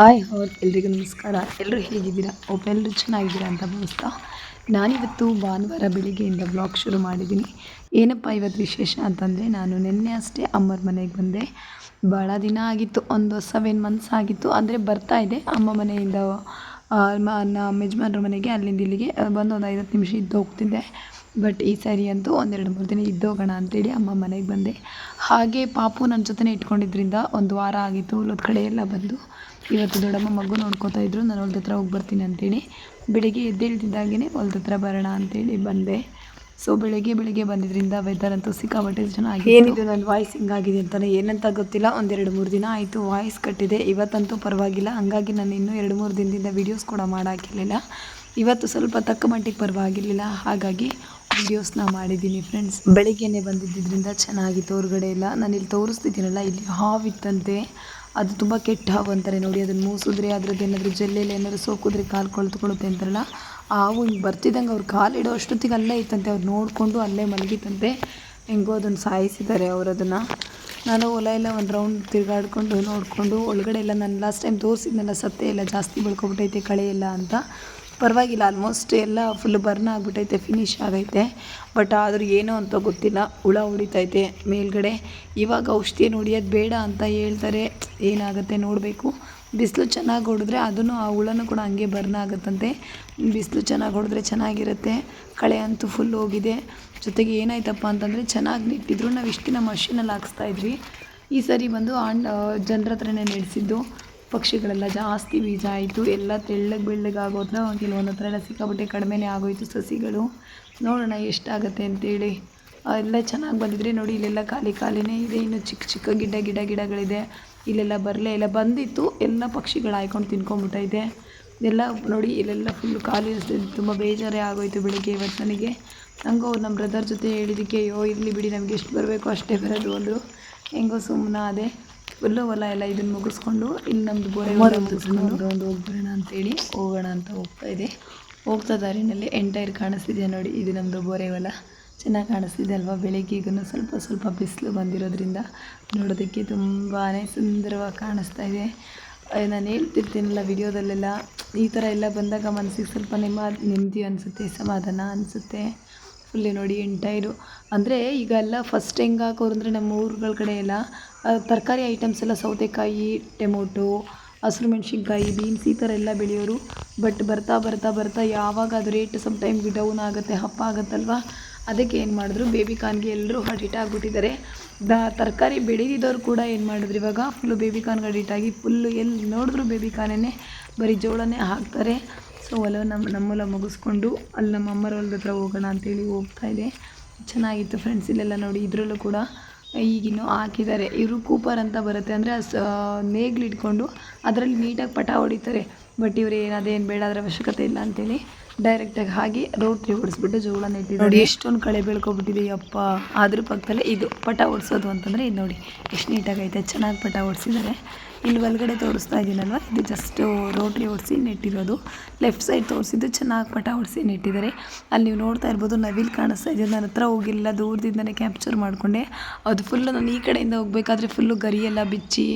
Hi ಹೌದು, ಎಲ್ರಿಗೂ ನಮಸ್ಕಾರ. ಎಲ್ಲರೂ ಹೇಗಿದ್ದೀರಾ? ಒಬ್ಬ ಎಲ್ಲರೂ ಚೆನ್ನಾಗಿದ್ದೀರಾ ಅಂತ ಭಾವಿಸ್ತಾ. ನಾನಿವತ್ತು ಭಾನುವಾರ ಬೆಳಿಗ್ಗೆಯಿಂದ ಬ್ಲಾಗ್ ಶುರು ಮಾಡಿದ್ದೀನಿ. ಏನಪ್ಪ ಇವತ್ತು ವಿಶೇಷ ಅಂತಂದರೆ, ನಾನು ನಿನ್ನೆ ಅಷ್ಟೇ ಅಮ್ಮರ ಮನೆಗೆ ಬಂದೆ. ಭಾಳ ದಿನ ಆಗಿತ್ತು, ಒಂದು ಸೆವೆನ್ ಮಂತ್ಸ್ ಆಗಿತ್ತು. ಅಂದರೆ ಬರ್ತಾ ಇದೆ. ಅಮ್ಮ ಮನೆಯಿಂದ ನಮ್ಮ ಯಜಮಾನ್ರ ಮನೆಗೆ, ಅಲ್ಲಿಂದ ಇಲ್ಲಿಗೆ, ಬಂದು ಒಂದು ಐವತ್ತು ನಿಮಿಷ ಇದ್ದು ಹೋಗ್ತಿದ್ದೆ. ಬಟ್ ಈ ಸಾರಿ ಅಂತೂ ಒಂದೆರಡು ಮೂರು ದಿನ ಇದ್ದೋಗೋಣ ಅಂತೇಳಿ ಅಮ್ಮ ಮನೆಗೆ ಬಂದೆ. ಹಾಗೆ ಪಾಪು ನನ್ನ ಜೊತೆನೇ ಇಟ್ಕೊಂಡಿದ್ರಿಂದ ಒಂದು ವಾರ ಆಗಿತ್ತು, ಹೊಲದ ಕಡೆ ಎಲ್ಲ ಬಂದು. ಇವತ್ತು ದೊಡ್ಡಮ್ಮ ಮಗು ನೋಡ್ಕೋತಾ ಇದ್ರು, ನಾನು ಹೊಲ್ದ ಹತ್ರ ಹೋಗಿ ಬರ್ತೀನಿ ಅಂತೇಳಿ. ಬೆಳಿಗ್ಗೆ ಎದ್ದೇಳ್ತಿದ್ದಾಗೇ ಹೊಲದ ಹತ್ರ ಬರೋಣ ಅಂತೇಳಿ ಬಂದೆ. ಸೊ ಬೆಳಿಗ್ಗೆ ಬೆಳಿಗ್ಗೆ ಬಂದಿದ್ದರಿಂದ ವೆದರ್ ಅಂತೂ ಸಿಕ್ಕಾಪಟ್ಟೆ ಚೆನ್ನಾಗಿ ಏನಿದು ನನ್ನ ವಾಯ್ಸ್ ಹಿಂಗಾಗಿದೆ ಅಂತಲೇ ಏನಂತ ಗೊತ್ತಿಲ್ಲ, ಒಂದೆರಡು ಮೂರು ದಿನ ಆಯಿತು ವಾಯ್ಸ್ ಕಟ್ಟಿದೆ. ಇವತ್ತಂತೂ ಪರವಾಗಿಲ್ಲ, ಹಂಗಾಗಿ ನಾನು ಇನ್ನೂ ಎರಡು ಮೂರು ದಿನದಿಂದ ವೀಡಿಯೋಸ್ ಕೂಡ ಮಾಡಾಕಿರಲಿಲ್ಲ. ಇವತ್ತು ಸ್ವಲ್ಪ ತಕ್ಕ ಮಟ್ಟಿಗೆ ಪರವಾಗಿರಲಿಲ್ಲ, ಹಾಗಾಗಿ ವೀಡಿಯೋಸ್ನ ಮಾಡಿದ್ದೀನಿ ಫ್ರೆಂಡ್ಸ್ ಬೆಳಿಗ್ಗೆನೇ ಬಂದಿದ್ದರಿಂದ ಚೆನ್ನಾಗಿತ್ತು, ಹೊರಗಡೆ ಎಲ್ಲ. ನಾನು ಇಲ್ಲಿ ತೋರಿಸ್ತಿದ್ದೀನಲ್ಲ, ಇಲ್ಲಿ ಹಾವಿತ್ತಂತೆ ಅದು ತುಂಬ ಕೆಟ್ಟ ಹಾವು ಅಂತಾರೆ ನೋಡಿ, ಅದನ್ನು ಮೂಸಿದ್ರೆ ಅದ್ರದ್ದು ಏನಾದರೂ ಜಲ್ಲೆಯಲ್ಲಿ ಏನಾದರೂ ಸೋಕಿದ್ರೆ ಕಾಲು ಕೊಳ್ತುಕೊಳ್ಳುತ್ತೆ ಅಂತಾರಲ್ಲ, ಆ ಹಾವು ಹಿಂಗೆ ಬರ್ತಿದ್ದಂಗೆ ಅವ್ರು ಕಾಲು ಇಡೋ ಅಷ್ಟೊತ್ತಿಗೆ ಅಲ್ಲೇ ಇತ್ತಂತೆ. ಅವ್ರು ನೋಡಿಕೊಂಡು ಅಲ್ಲೇ ಮಲಗಿತ್ತಂತೆ. ಹೆಂಗೋ ಅದನ್ನು ಸಾಯಿಸಿದ್ದಾರೆ ಅವರು ಅದನ್ನು. ನಾನು ಹೊಲ ಎಲ್ಲ ಒಂದು ರೌಂಡ್ ತಿರುಗಾಡ್ಕೊಂಡು ನೋಡಿಕೊಂಡು, ಒಳಗಡೆ ಎಲ್ಲ ನಾನು ಲಾಸ್ಟ್ ಟೈಮ್ ತೋರಿಸಿದ್ನಲ್ಲ, ಸತ್ತೆ ಎಲ್ಲ ಜಾಸ್ತಿ ಬೆಳ್ಕೊಬಿಟ್ಟೈತೆ, ಕಳೆ ಎಲ್ಲ ಅಂತ. ಪರವಾಗಿಲ್ಲ ಆಲ್ಮೋಸ್ಟ್ ಎಲ್ಲ ಫುಲ್ ಬರ್ನ್ ಆಗಿಬಿಟ್ಟೈತೆ ಫಿನಿಶ್ ಆಗೈತೆ. ಬಟ್ ಆದರೂ ಏನು ಅಂತ ಗೊತ್ತಿಲ್ಲ, ಹುಳ ಹೊಡಿತೈತೆ ಮೇಲ್ಗಡೆ. ಇವಾಗ ಔಷಧಿ ಹೊಡಿಯೋದು ಬೇಡ ಅಂತ ಹೇಳ್ತಾರೆ, ಏನಾಗುತ್ತೆ ನೋಡಬೇಕು. ಬಿಸಿಲು ಚೆನ್ನಾಗಿ ಹೊಡೆದ್ರೆ ಅದನ್ನು, ಆ ಹುಳನೂ ಕೂಡ ಹಂಗೆ ಬರ್ನ್ ಆಗುತ್ತಂತೆ. ಬಿಸಿಲು ಚೆನ್ನಾಗಿ ಹೊಡೆದ್ರೆ ಚೆನ್ನಾಗಿರುತ್ತೆ. ಕಳೆ ಅಂತೂ ಫುಲ್ ಹೋಗಿದೆ. ಜೊತೆಗೆ ಏನಾಯ್ತಪ್ಪ ಅಂತಂದರೆ, ಚೆನ್ನಾಗಿ ನೆಟ್ಟಿದ್ರು. ನಾವು ಇಷ್ಟು ದಿನ ಮಷೀನಲ್ಲಿ ಹಾಕಿಸ್ತಾ ಇದ್ವಿ. ಈ ಸರಿ ಬಂದು ಆಂಡ್ ಜನರ ಹತ್ರನೇ ನಡೆಸಿದ್ದು. ಪಕ್ಷಿಗಳೆಲ್ಲ ಜಾಸ್ತಿ ಬೀಜ ಆಯಿತು. ಎಲ್ಲ ತೆಳ್ಳಗೆ ಬೆಳ್ಳಗೆ ಆಗೋದ್ರ ಕೆಲವೊಂದು ಹತ್ರ ಎಲ್ಲ ಸಿಕ್ಕಾಪಟ್ಟೆ ಕಡಿಮೆನೆ ಆಗೋಯಿತು ಸಸಿಗಳು. ನೋಡೋಣ ಎಷ್ಟಾಗುತ್ತೆ ಅಂತೇಳಿ. ಎಲ್ಲ ಚೆನ್ನಾಗಿ ಬಂದಿದ್ರೆ ನೋಡಿ, ಇಲ್ಲೆಲ್ಲ ಖಾಲಿ ಖಾಲಿನೇ ಇದೆ. ಇನ್ನು ಚಿಕ್ಕ ಚಿಕ್ಕ ಗಿಡ ಗಿಡ, ಗಿಡಗಳಿದೆ. ಇಲ್ಲೆಲ್ಲ ಬರಲೇ ಇಲ್ಲ ಬಂದಿತ್ತು. ಎಲ್ಲ ಪಕ್ಷಿಗಳು ಹಾಯ್ಕೊಂಡು ತಿನ್ಕೊಂಬಿಟ್ಟೈತೆ ಎಲ್ಲ ನೋಡಿ, ಇಲ್ಲೆಲ್ಲ ಫುಲ್ಲು ಖಾಲಿ ತುಂಬ ಬೇಜಾರೇ ಆಗೋಯಿತು ಬೆಳಿಗ್ಗೆ ಇವತ್ತು ನನಗೆ. ಹಂಗೋ, ನಮ್ಮ ಬ್ರದರ್ ಜೊತೆ ಹೇಳಿದ್ದಕ್ಕೆ, ಅಯ್ಯೋ, ಇರಲಿ ಬಿಡಿ, ನಮಗೆ ಎಷ್ಟು ಬರಬೇಕು ಅಷ್ಟೇ ಬರೋದು. ಅಂದರು. ಹೆಂಗೋ ಸುಮ್ಮನೆ ಅದೇ ಫುಲ್ಲು ಹೊಲ ಎಲ್ಲ ಇದನ್ನು ಮುಗಿಸ್ಕೊಂಡು ಇಲ್ಲಿ ನಮ್ಮದು ಬೋರೆ ಮುಗಿಸ್ಕೊಂಡು ಒಂದು ಹೋಗ್ಬರೋಣ ಅಂತೇಳಿ ಹೋಗೋಣ ಅಂತ ಹೋಗ್ತಾ ಇದೆ. ಹೋಗ್ತಾ ದಾರಿನಲ್ಲಿ ಎಂಟೈರ್ ಕಾಣಿಸ್ತಿದೆ ನೋಡಿ ಇದು ನಮ್ಮದು ಬೋರೆ ಹೊಲ. ಚೆನ್ನಾಗಿ ಕಾಣಿಸ್ತಿದೆ ಅಲ್ವಾ? ಬೆಳಿಗ್ಗೆಗೂ ಸ್ವಲ್ಪ ಸ್ವಲ್ಪ ಬಿಸಿಲು ಬಂದಿರೋದ್ರಿಂದ ನೋಡೋದಕ್ಕೆ ತುಂಬಾ ಸುಂದರವಾಗಿ ಕಾಣಿಸ್ತಾ ಇದೆ. ನಾನು ಹೇಳ್ತಿರ್ತೀನಲ್ಲ ವಿಡಿಯೋದಲ್ಲೆಲ್ಲ ಈ ಥರ ಎಲ್ಲ ಬಂದಾಗ ಮನಸ್ಸಿಗೆ ಸ್ವಲ್ಪ ನೆಮ್ಮದಿ ನೆಮ್ಮದಿ ಅನಿಸುತ್ತೆ ಸಮಾಧಾನ ಅನಿಸುತ್ತೆ. ಫುಲ್ಲಿ ನೋಡಿ ಎಂಟೈರು ಅಂದರೆ ಈಗ ಎಲ್ಲ ಫಸ್ಟ್ ಹೆಂಗೆ ಹಾಕೋರು ಅಂದರೆ ನಮ್ಮ ಊರುಗಳ ಕಡೆ ಎಲ್ಲ ತರಕಾರಿ ಐಟಮ್ಸ್ ಎಲ್ಲ ಸೌತೆಕಾಯಿ, ಟೊಮೊಟೊ, ಹಸಿರು ಮೆಣಸಿನ್ಕಾಯಿ ಬೀನ್ಸ್ ಈ ಥರ ಎಲ್ಲ ಬೆಳೆಯೋರು. ಬಟ್ ಬರ್ತಾ ಬರ್ತಾ ಬರ್ತಾ ಯಾವಾಗ ಅದು ರೇಟ್ ಸಮ್ ಟೈಮ್ ಡೌನ್ ಆಗುತ್ತೆ, ಹಪ್ಪ ಆಗುತ್ತಲ್ವ? ಅದಕ್ಕೆ ಏನು ಮಾಡಿದ್ರು ಬೇಬಿ ಕಾರ್ನ್ಗೆ ಎಲ್ಲರೂ ಅಡಿಟ್ ಆಗಿಬಿಟ್ಟಿದ್ದಾರೆ. ದ, ತರಕಾರಿ ಬೆಳೆದಿದ್ದವ್ರು ಕೂಡ ಏನು ಮಾಡಿದ್ರು ಇವಾಗ ಫುಲ್ಲು ಬೇಬಿ ಕಾನ್ಗೆ ಅಡಿಟ್ ಆಗಿ ಫುಲ್ಲು ಎಲ್ಲಿ ನೋಡಿದ್ರು ಬೇಬಿ ಕಾರ್ನೇ ಬರೀ ಜೋಳನೇ ಹಾಕ್ತಾರೆ. ಸೊ ಹೊಲ ನಮ್ಮ ನಮ್ಮೊಲ ಮುಗಿಸ್ಕೊಂಡು ಅಲ್ಲಿ ನಮ್ಮ ಅಮ್ಮರ ಹೊಲದ ಹತ್ರ ಹೋಗೋಣ ಅಂತೇಳಿ ಹೋಗ್ತಾ ಇದೆ. ಚೆನ್ನಾಗಿತ್ತು ಫ್ರೆಂಡ್ಸ್ ಇಲ್ಲೆಲ್ಲ ನೋಡಿ, ಇದರಲ್ಲೂ ಕೂಡ ಈಗಿನ್ನು ಹಾಕಿದ್ದಾರೆ. ಇವರು ಕೂಪರ್ ಅಂತ ಬರುತ್ತೆ ಅಂದರೆ ಸ ನೇಗ್ಲಿಟ್ಕೊಂಡು ಅದರಲ್ಲಿ ನೀಟಾಗಿ ಪಟ ಹೊಡಿತಾರೆ. ಬಟ್ ಇವ್ರು ಏನು, ಅದೇನು ಬೇಡ ಅದರ ಅವಶ್ಯಕತೆ ಇಲ್ಲ ಅಂತೇಳಿ ಡೈರೆಕ್ಟಾಗಿ ಹಾಗೆ ರೋಟ್ರಿ ಹೊಡಿಸ್ಬಿಟ್ಟು ಜೋಳ ನೆಟ್ಟಿದ್ದು ನೋಡಿ. ಎಷ್ಟೊಂದು ಕಳೆ ಬೆಳ್ಕೊಬಿಟ್ಟಿದೆ ಯಪ್ಪ. ಅದ್ರ ಪಕ್ಕದಲ್ಲೇ ಇದು ಪಟ ಓಡಿಸೋದು ಅಂತಂದರೆ ಇದು ನೋಡಿ ಎಷ್ಟು ನೀಟಾಗೈತೆ. ಚೆನ್ನಾಗಿ ಪಟ ಓಡಿಸಿದ್ದಾರೆ. ಇಲ್ಲಿ ಒಳಗಡೆ ತೋರಿಸ್ತಾ ಇದ್ದೀನಲ್ವ ಇದು ಜಸ್ಟ್ ರೋಟ್ರಿ ಓಡಿಸಿ ನೆಟ್ಟಿರೋದು. ಲೆಫ್ಟ್ ಸೈಡ್ ತೋರಿಸಿದ್ದು ಚೆನ್ನಾಗಿ ಪಟ ಓಡಿಸಿ ನೆಟ್ಟಿದ್ದಾರೆ. ಅಲ್ಲಿ ನೀವು ನೋಡ್ತಾ ಇರ್ಬೋದು ನವಿಲ್ ಕಾಣಿಸ್ತಾ ಇದೆ. ನನ್ನ ಹತ್ರ ಹೋಗಿಲ್ಲ ದೂರದಿಂದನೇ ಕ್ಯಾಪ್ಚರ್ ಮಾಡಿಕೊಂಡೆ. ಅದು ಫುಲ್ಲು ನಾನು ಈ ಕಡೆಯಿಂದ ಹೋಗಬೇಕಾದ್ರೆ ಫುಲ್ಲು ಗರಿಯೆಲ್ಲ ಬಿಚ್ಚಿ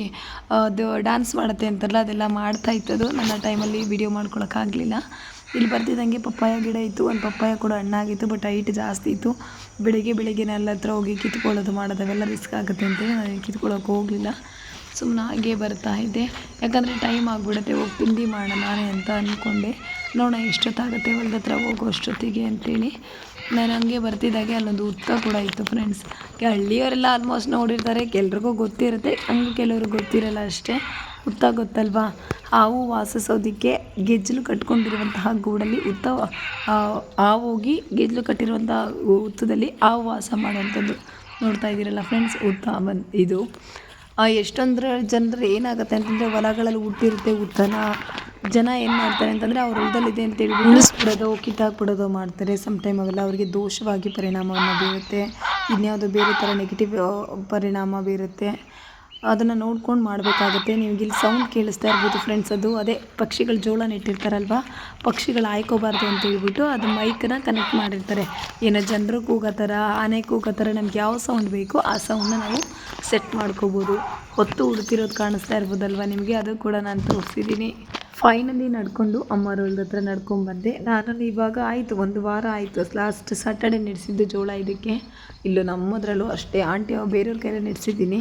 ಅದು ಡ್ಯಾನ್ಸ್ ಮಾಡುತ್ತೆ ಅಂತಾರಲ್ಲ ಅದೆಲ್ಲ ಮಾಡ್ತಾ ಇತ್ತದು ನನ್ನ ಟೈಮಲ್ಲಿ ವಿಡಿಯೋ ಮಾಡ್ಕೊಳಕ್ಕಾಗಲಿಲ್ಲ. ಇಲ್ಲಿ ಬರ್ತಿದ್ದಂಗೆ ಪಪ್ಪಾಯ ಗಿಡ ಇತ್ತು, ಒಂದು ಪಪ್ಪಾಯ ಕೂಡ ಹಣ್ಣಾಗಿತ್ತು ಬಟ್ ಹೈಟ್ ಜಾಸ್ತಿ ಇತ್ತು. ಬೆಳಗ್ಗೆ ಬೆಳಗ್ಗೆ ಎಲ್ಲ ಹತ್ರ ಹೋಗಿ ಕಿತ್ಕೊಳ್ಳೋದು ಮಾಡೋದು ಅವೆಲ್ಲ ರಿಸ್ಕ್ ಆಗುತ್ತೆ ಅಂತೇಳಿ ನಾನು ಕಿತ್ಕೊಳ್ಳೋಕೆ ಹೋಗಲಿಲ್ಲ. ಸುಮ್ಮನೆ ಹಾಗೆ ಬರ್ತಾ ಇದ್ದೆ. ಯಾಕಂದರೆ ಟೈಮ್ ಆಗಿಬಿಡುತ್ತೆ, ಹೋಗಿ ತಿಂಡಿ ಮಾಡೋಣ ನಾನೇ ಅಂತ ಅಂದ್ಕೊಂಡೆ ನೋಡೋಣ ಎಷ್ಟೊತ್ತಾಗುತ್ತೆ, ಹೊಲ್ದ ಹತ್ರ ಹೋಗೋ ಅಷ್ಟೊತ್ತಿಗೆ ಅಂತೇಳಿ. ನಾನು ಹಂಗೆ ಬರ್ತಿದ್ದಾಗೆ ಅಲ್ಲೊಂದು ಉತ್ತ ಕೂಡ ಇತ್ತು ಫ್ರೆಂಡ್ಸ್ ಹಳ್ಳಿಯವರೆಲ್ಲ ಆಲ್ಮೋಸ್ಟ್ ನೋಡಿರ್ತಾರೆ, ಕೆಲರಿಗೂ ಗೊತ್ತಿರುತ್ತೆ ಹಂಗೆ ಕೆಲವ್ರಿಗೆ ಗೊತ್ತಿರಲ್ಲ ಅಷ್ಟೇ. ಉತ್ತ ಗೊತ್ತಲ್ವಾ? ಹಾವು ವಾಸಿಸೋದಕ್ಕೆ ಗೆಜ್ಜಲು ಕಟ್ಕೊಂಡಿರುವಂತಹ ಗೂಡಲ್ಲಿ ಉತ್ತ ಆ, ಹಾವು ಹೋಗಿ ಗೆಜ್ಜಲು ಕಟ್ಟಿರುವಂತಹ ಉತ್ತದಲ್ಲಿ ಹಾವು ವಾಸ ಮಾಡುವಂಥದ್ದು ನೋಡ್ತಾ ಇದ್ದೀರಲ್ಲ ಫ್ರೆಂಡ್ಸ್ ಉತ್ತ ಬಂದು ಇದು. ಎಷ್ಟೊಂದ್ರ ಜನರು ಏನಾಗುತ್ತೆ ಅಂತಂದರೆ ಹೊಲಗಳಲ್ಲಿ ಹುಟ್ಟಿರುತ್ತೆ ಉತ್ತನ ಜನ ಏನು ಮಾಡ್ತಾರೆ ಅಂತಂದರೆ ಅವ್ರ ಹೊಲದಲ್ಲಿದೆ ಅಂತೇಳಿ ಉಳಿಸ್ಬಿಡೋದು ಕಿತ್ತಾಕ್ಬಿಡೋದು ಮಾಡ್ತಾರೆ. ಸಮ್ ಟೈಮ್ ಅವೆಲ್ಲ ಅವರಿಗೆ ದೋಷವಾಗಿ ಪರಿಣಾಮವನ್ನು ಬೀರುತ್ತೆ. ಇನ್ಯಾವುದೋ ಬೇರೆ ಥರ ನೆಗೆಟಿವ್ ಪರಿಣಾಮ ಬೀರುತ್ತೆ. ಅದನ್ನು ನೋಡ್ಕೊಂಡು ಮಾಡಬೇಕಾಗುತ್ತೆ. ನಿಮಗೆ ಇಲ್ಲಿ ಸೌಂಡ್ ಕೇಳಿಸ್ತಾ ಇರ್ಬೋದು ಫ್ರೆಂಡ್ಸ್ ಅದು. ಅದೇ ಪಕ್ಷಿಗಳು ಜೋಳ ನೆಟ್ಟಿರ್ತಾರಲ್ವ ಪಕ್ಷಿಗಳು ಆಯ್ಕೋಬಾರ್ದು ಅಂತ ಹೇಳ್ಬಿಟ್ಟು ಅದು ಮೈಕನ್ನ ಕನೆಕ್ಟ್ ಮಾಡಿರ್ತಾರೆ. ಏನೋ ಜನರು ಕೂಗೋ ಥರ ಆನೆ ಕೂಗೋ ನಮ್ಗೆ ಯಾವ ಸೌಂಡ್ ಬೇಕೋ ಆ ಸೌಂಡನ್ನ ನಾವು ಸೆಟ್ ಮಾಡ್ಕೋಬೋದು. ಹೊತ್ತು ಉಡ್ತಿರೋದು ಕಾಣಿಸ್ತಾ ಇರ್ಬೋದಲ್ವ ನಿಮಗೆ? ಅದು ಕೂಡ ನಾನು ತೋರಿಸಿದ್ದೀನಿ ಫೈನಲಿ ನಡ್ಕೊಂಡು ಅಮ್ಮರ ಹೊಲ್ದ ಹತ್ರ ನಡ್ಕೊಂಡ್ಬಂದೆ ನಾನು ಇವಾಗ ಆಯಿತು, ಒಂದು ವಾರ ಆಯಿತು. ಲಾಸ್ಟ್ ಸಾಟರ್ಡೆ ನಡೆಸಿದ್ದು ಜೋಳ ಇದಕ್ಕೆ. ಇಲ್ಲೂ ನಮ್ಮದ್ರಲ್ಲೂ ಅಷ್ಟೇ. ಆಂಟಿ ಬೇರೆಯವ್ರ ಕೈಲೇ ನಡೆಸಿದ್ದೀನಿ.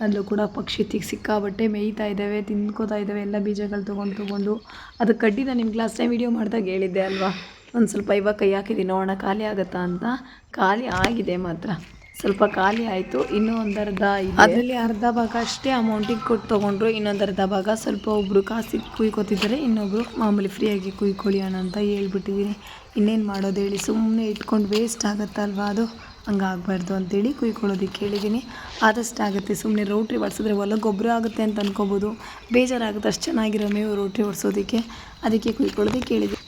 ಅಲ್ಲೂ ಕೂಡ ಪಕ್ಷಿ ತಿಗ್ ಸಿಕ್ಕಾಬಟ್ಟೆ ಮೇಯ್ತಾ ಇದ್ದಾವೆ, ತಿನ್ಕೋತಾ ಇದ್ದಾವೆ, ಎಲ್ಲ ಬೀಜಗಳು ತೊಗೊಂಡು ತೊಗೊಂಡು. ಅದು ಕಡ್ಡಿನ ನಿಮ್ಗೆ ಲಾಸ್ಟ್ ಟೈಮ್ ವಿಡಿಯೋ ಮಾಡಿದಾಗ ಹೇಳಿದ್ದೆ ಅಲ್ವಾ? ಒಂದು ಸ್ವಲ್ಪ ಇವಾಗ ಕೈ ಹಾಕಿದ್ದೀನಿ, ನೋಡೋಣ, ಖಾಲಿ ಆಗುತ್ತಾ ಅಂತ? ಖಾಲಿ ಆಗಿದೆ ಮಾತ್ರ. ಸ್ವಲ್ಪ ಖಾಲಿ ಆಯಿತು, ಇನ್ನೂ ಒಂದು ಅರ್ಧ ಅದರಲ್ಲಿ ಅರ್ಧ ಭಾಗ ಅಷ್ಟೇ ಅಮೌಂಟಿಗೆ ಕೊಟ್ಟು ತೊಗೊಂಡ್ರು, ಇನ್ನೊಂದು ಅರ್ಧ ಭಾಗ ಸ್ವಲ್ಪ ಒಬ್ಬರು ಕಾಸಿಗೆ ಕುಯ್ಕೋತಿದ್ದಾರೆ ಇನ್ನೊಬ್ಬರು ಮಾಮೂಲಿ ಫ್ರೀಯಾಗಿ ಕುಯ್ಕೊಳ್ಳಿ ಅಣ್ಣ ಅಂತ ಹೇಳ್ಬಿಟ್ಟಿದ್ದೀನಿ ಇನ್ನೇನು ಮಾಡೋದು ಹೇಳಿ ಸುಮ್ಮನೆ ಇಟ್ಕೊಂಡು ವೇಸ್ಟ್ ಆಗುತ್ತಲ್ವಾ ಅದು? ಹಂಗಾಗಬಾರ್ದು ಅಂತೇಳಿ ಕುಯ್ಕೊಳ್ಳೋದಕ್ಕೆ ಹೇಳಿದ್ದೀನಿ ಆದಷ್ಟು ಆಗುತ್ತೆ ಸುಮ್ಮನೆ ರೋಟ್ರಿ ಹೊಡ್ಸಿದ್ರೆ ಹೊಲ ಗೊಬ್ಬರ ಆಗುತ್ತೆ ಅಂತ ಅಂದ್ಕೋಬೋದು ಬೇಜಾರಾಗುತ್ತೆ ಅಷ್ಟು ಚೆನ್ನಾಗಿರೋ ಮೇವು ರೋಟ್ರಿ ಹೊಡ್ಸೋದಕ್ಕೆ ಅದಕ್ಕೆ ಕುಯ್ಕೊಳ್ಳೋದಕ್ಕೆ ಹೇಳಿದ್ದೀನಿ